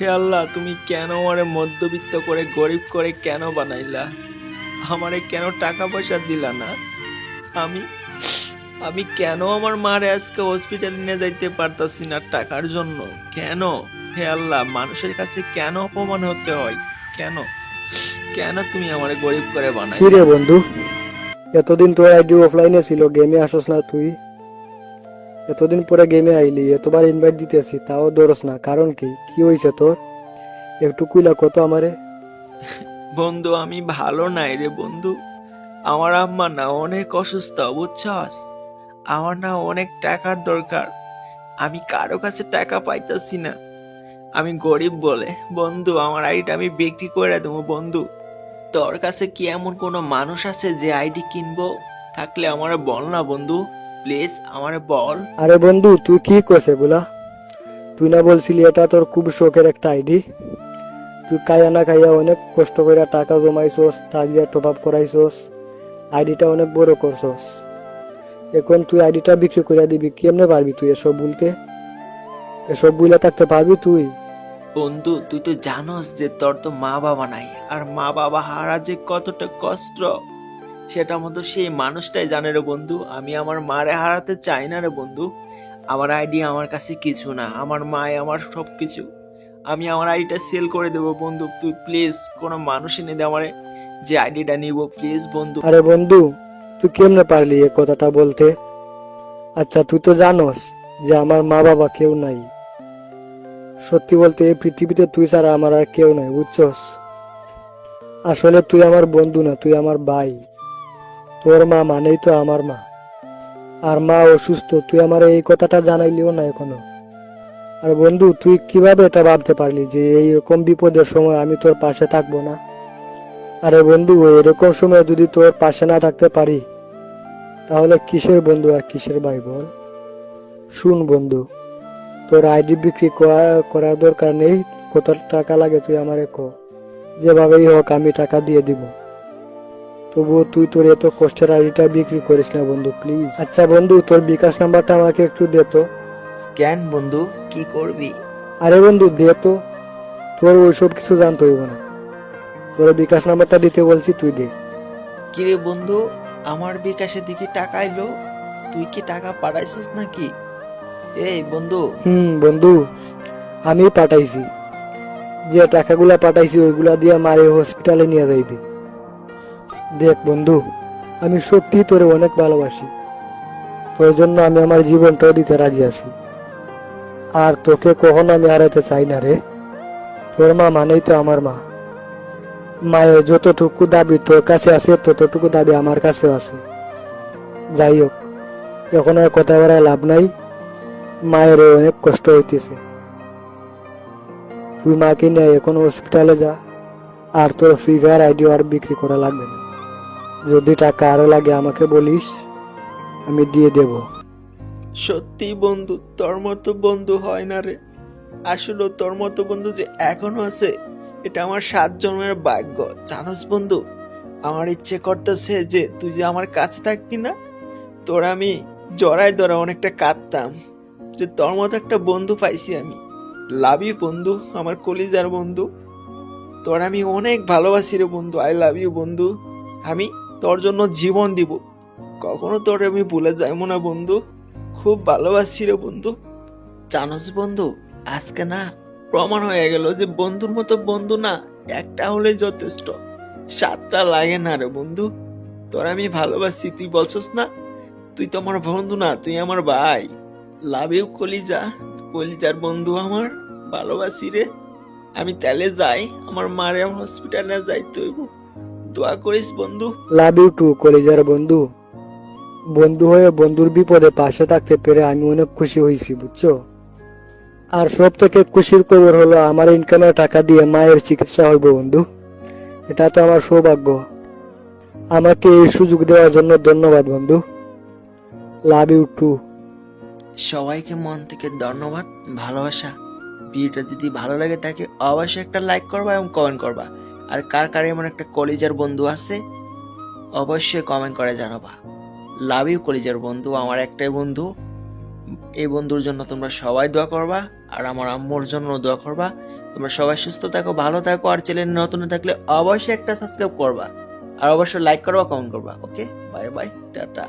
হে আল্লাহ, তুমি কেন আমারে মধ্যবিত্ত করে, গরিব করে কেন বানাইলা? আমারে কেন টাকা পয়সা দিলা না? আমি আমি কেন আমার মারে আজকে হসপিটালে নিয়ে যাইতে পারতাছি না টাকার জন্য? কেন? হে আল্লাহ, মানুষের কাছে কেন অপমান হতে হয়? কেন? কেন তুমি আমারে গরিব করে বানাই রে বন্ধু, এতদিন তোর আইডি অফলাইনে ছিল গেমে আসস না তুই। এতদিন পরে গেমে আইলি, এতবার ইনভাইট দিতেছি তাও দরস না। কারণ কি? কি হয়েছে তোর? একটু কুইলা কত আমারে? বন্ধু, আমি ভালো নাই রে বন্ধু। আমার আম্মা না অনেক অসুস্থ, বুঝছস? আমার না অনেক টাকার দরকার। আমি কারও কাছে টাকা পাইতাছি না। আমি গরিব বলে। বন্ধু, আমার আইডিটা আমি বিক্রি করে দেবো, বন্ধু। তোর কাছে কি এমন কোনো মানুষ আছে যে আইডি কিনবো? থাকলে আমারে বল না, বন্ধু। প্লিজ আমারে বল। আরে বন্ধু তুই কি কইছে গুলা তুই না বলছিলি এটা তোর খুব শখের একটা আইডি। তুই কাইয়া না খাইয়া অনেক কষ্ট করে টাকা জমাইছস তা দিয়ে টপ আপ করাইছস আইডিটা অনেক বড় করছস। এখন তুই আইডিটা বিক্রি করে দিবি কেমনে পারবি তুই এসব বলতে? এসব বুইলা থাকতে পারবি তুই? বন্ধু তুই তো জানোস যে তোর তো মা বাবা নাই আর মা বাবা হারা যে কতটা কষ্ট। সেটা মতো সেই মানুষটাই জানে রে বন্ধু, আমি আমার মারে হারাতে চাই না রে বন্ধু। আমার আইডি আমার কাছে কিছু না, আমার মায় আমার সব কিছু আমি আমার আইডিটা সেল করে দেবো বন্ধু, তুই প্লিজ কোনো মানুষ এনে দে আমারে যে আইডিটা নিব, প্লিজ বন্ধু। আরে বন্ধু, তুই কেমনে পারলি এ কথাটা বলতে? আচ্ছা তুই তো জানোস যে আমার মা বাবা কেউ নাই। সত্যি বলতে এই পৃথিবীতে তুই ছাড়া আমার আর কেউ নাই, বুঝছস? আসলে তুই আমার বন্ধু না, তুই আমার ভাই। তোর মা মানেই তো আমার মা। আর মা অসুস্থ, তুই আমার এই কথাটা জানাইলিও না এখনও। আর বন্ধু, তুই কীভাবে এটা ভাবতে পারলি যে এইরকম বিপদের সময় আমি তোর পাশে থাকব না? আরে বন্ধু, এরকম সময় যদি তোর পাশে না থাকতে পারি, তাহলে কিসের বন্ধু আর কিসের ভাই বল? শুন বন্ধু, তোর আইডি বিক্রি করা- করার দরকার নেই, কত টাকা লাগে তুই আমারে ক। যেভাবেই হোক, আমি টাকা দিয়ে দিব। তবুও তুই তোর এত কষ্টের আইডিটা বিক্রি করিস না বন্ধু প্লিজ আচ্ছা বন্ধু তোর বিকাশ নাম্বারটা আমাকে একটু দে তো। কেন বন্ধু? কি করবি? আরে বন্ধু দে তো। তোর ওইসব কিছু জানতে হইব না। তোর বিকাশ নাম্বারটা দিতে বলছি তুই দে। কিরে বন্ধু আমার বিকাশের দিকে টাকা এলো তুই কি টাকা পাঠাইছিস নাকি? এই বন্ধু। হুম বন্ধু আমি পাঠাইছি। যে টাকাগুলা পাঠাইছি ওইগুলা দিয়ে মারে হসপিটালে নিয়ে যাইবি। দেখ বন্ধু, আমি সত্যি তোরে অনেক ভালোবাসি। তোর জন্য আমি আমার জীবনটাও দিতে রাজি আছি। আর তোকে কখনো আমি হারাতে চাই না রে। তোর মা মানেই তো আমার মা। মায়ের যতটুকু দাবি তোর কাছে আছে, ততটুকু দাবি আমার কাছেও আছে। যাই হোক, এখন আর কথা বলার লাভ নাই। মায়ের অনেক কষ্ট হইতেছে। তুই মাকে নিয়ে এখন হসপিটালে যা। আর তোর ফ্রি ফায়ার আইডি আর বিক্রি করা লাগবে না। যদি টাকা আরও লাগে, আমাকে বলিস, আমি দিয়ে দেব। সত্যি বন্ধু, তোর মতো বন্ধু হয় না রে। আসলে তোর মতো বন্ধু যে এখনও আছে, এটা আমার সাত জন্মের ভাগ্য। জানোস বন্ধু, আমার ইচ্ছে করতেছে যে তুই যে আমার কাছে থাকতি না, তোর আমি জড়াই ধরা অনেকটা কাঁদতাম। যে তোর মতো একটা বন্ধু পাইছি আমি। লাভ ইউ বন্ধু, আমার কলিজার বন্ধু। তোর আমি অনেক ভালোবাসি রে বন্ধু আই লাভ ইউ বন্ধু। আমি তোর জন্য জীবন দিব। কখনো তোর আমি ভুলে যাইবো না বন্ধু। খুব ভালোবাসি রে বন্ধু। জানোস বন্ধু, আজকে না প্রমাণ হয়ে গেল যে বন্ধুর মতো বন্ধু না একটা হলেই যথেষ্ট। সাতটা লাগে না রে বন্ধু। তোর আমি ভালোবাসি, তুই বলছস না? তুই তো আমার বন্ধু না, তুই আমার ভাই। লাভ ইউ কলিজা। কলিজার বন্ধু আমার। ভালোবাসি রে। আমি তাহলে যাই, আমার মারে আমার হসপিটালে যাইতে হইব। দোয়া করিস বন্ধু। লাভ ইউ টু কলেজের বন্ধু। বন্ধু হয়ে বন্ধুর বিপদে পাশে থাকতে পেরে আমি অনেক খুশি হয়েছি বুঝছ? আর সব থেকে খুশির খবর হলো আমার ইনকামের টাকা দিয়ে মায়ের চিকিৎসা হইব বন্ধু। এটা তো আমার সৌভাগ্য। আমাকে এই সুযোগ দেওয়ার জন্য ধন্যবাদ বন্ধু। লাভ ইউ টু সবাইকে মন থেকে ধন্যবাদ ভালোবাসা। ভিডিওটা যদি ভালো লাগে তাকে অবশ্যই একটা লাইক করবা এবং কমেন্ট করবা। আর কার কার এমন একটা কলেজের বন্ধু আছে? অবশ্যই কমেন্ট করে জানাবা। লাভ ইউ কলেজের বন্ধু, আমার একটাই বন্ধু। এই বন্ধুর জন্য তোমরা সবাই দোয়া করবা, আর আমার আম্মুর জন্য দোয়া করবা। তোমরা সবাই সুস্থ থাকো, ভালো থাকো, আর চ্যানেল নতুন থাকলে অবশ্যই একটা সাবস্ক্রাইব করবা। আর অবশ্যই লাইক করবা কমেন্ট করবা ওকে বাই বাই টাটা।